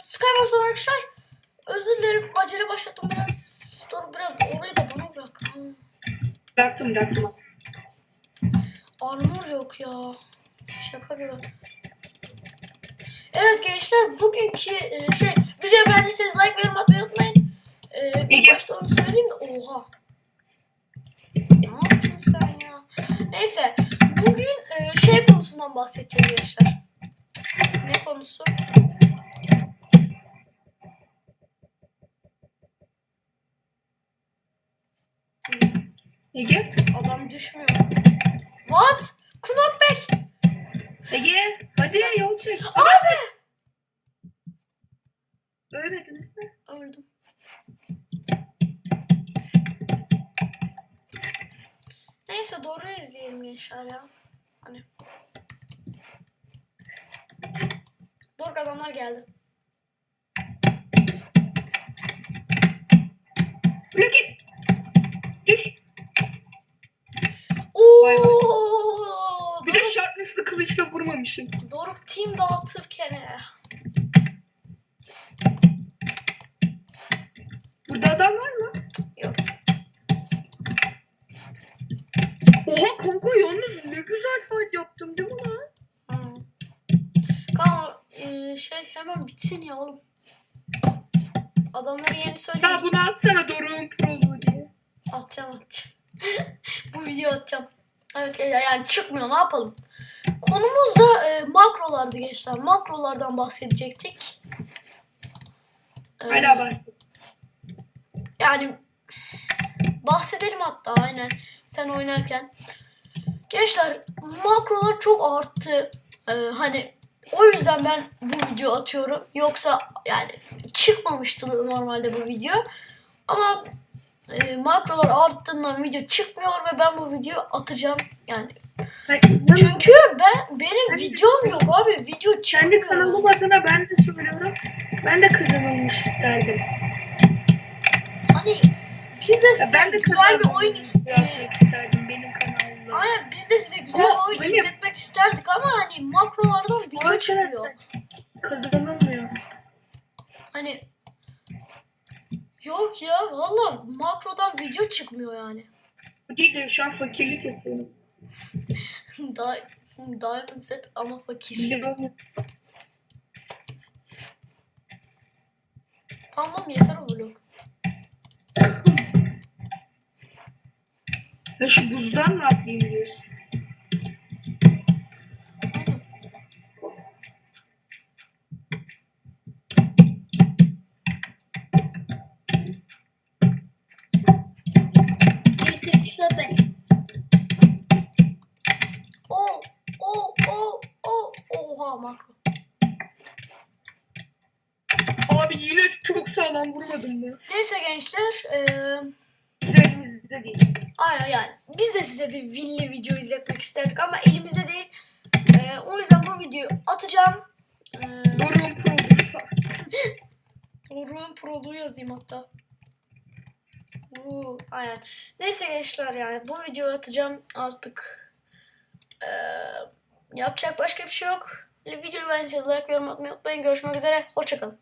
Skywars arkadaşlar. Özür dilerim acele başlattım biraz. Dur biraz orayı da bana bırak. Bıraktım bıraktım. Armor yok ya. Şaka gibi. Evet gençler bugünkü e, şey videoyu beğendiyseniz like ve yorum atmayı unutmayın. E, bir Ege. başta onu söyleyeyim de oha. Ne yaptın sen ya? Neyse bugün e, şey konusundan bahsedeceğim gençler. Ne konusu? Ege. Adam düşmüyor. What? Knockback. Ege. Hadi yol çek. Abi. Ölmediniz mi? Öldüm. Neyse doğru izleyelim gençler ya. Hani. Dur adamlar geldi. Blok it. Şartlısı kılıçla vurmamışım. Doruk team dağıtırken he. Burada adam var mı? Yok. Oha kanka yalnız ne güzel fight yaptım değil mi lan? Hmm. Kanka e, şey hemen bitsin ya oğlum. Adamları yeni söyleyeyim. Ya bunu atsana Doruk'un prolu diye. Atacağım atacağım. Bu video atacağım. Evet yani çıkmıyor ne yapalım. Konumuz da e, makrolardı gençler. Makrolardan bahsedecektik. E, Hala bahset. Yani bahsedelim hatta aynen sen oynarken. Gençler makrolar çok arttı. E, hani o yüzden ben bu video atıyorum. Yoksa yani çıkmamıştı normalde bu video. Ama e, makrolar arttığından video çıkmıyor ve ben bu videoyu atacağım. Yani çünkü ben benim Ben de- videom yok abi. Video Kendi kanalım adına ben de söylüyorum. Ben de kazanılmış isterdim. Hani biz de size ben de güzel bir oyun istedik. isterdim benim kanalımda. Aynen biz de size güzel Ama bir oyun benim- izletmek isterdik ama hani makrolardan video Ama çıkmıyor. Kazanılmıyor. Hani yok ya valla makrodan video çıkmıyor yani. Değil de şu an fakirlik yapıyorum. Daha Diamond set ama fakir. Tamam yeter o blok. Ya şu buzdan mı atlayayım diyorsun? Aynen. O o o o makro. Abi yine çok sağlam vurmadım mı? Neyse gençler eee Bizim elimizde değil. Aynen yani biz de size bir winli video izletmek isterdik ama elimizde değil. Ee, o yüzden bu videoyu atacağım. Ee, Doruk'un prolu. Doruk'un proluğu yazayım hatta. Uuu, aynen. Neyse gençler yani bu videoyu atacağım artık. Ee, yapacak başka bir şey yok. Videoyu beğendiyseniz like yorum atmayı unutmayın. Görüşmek üzere. Hoşçakalın.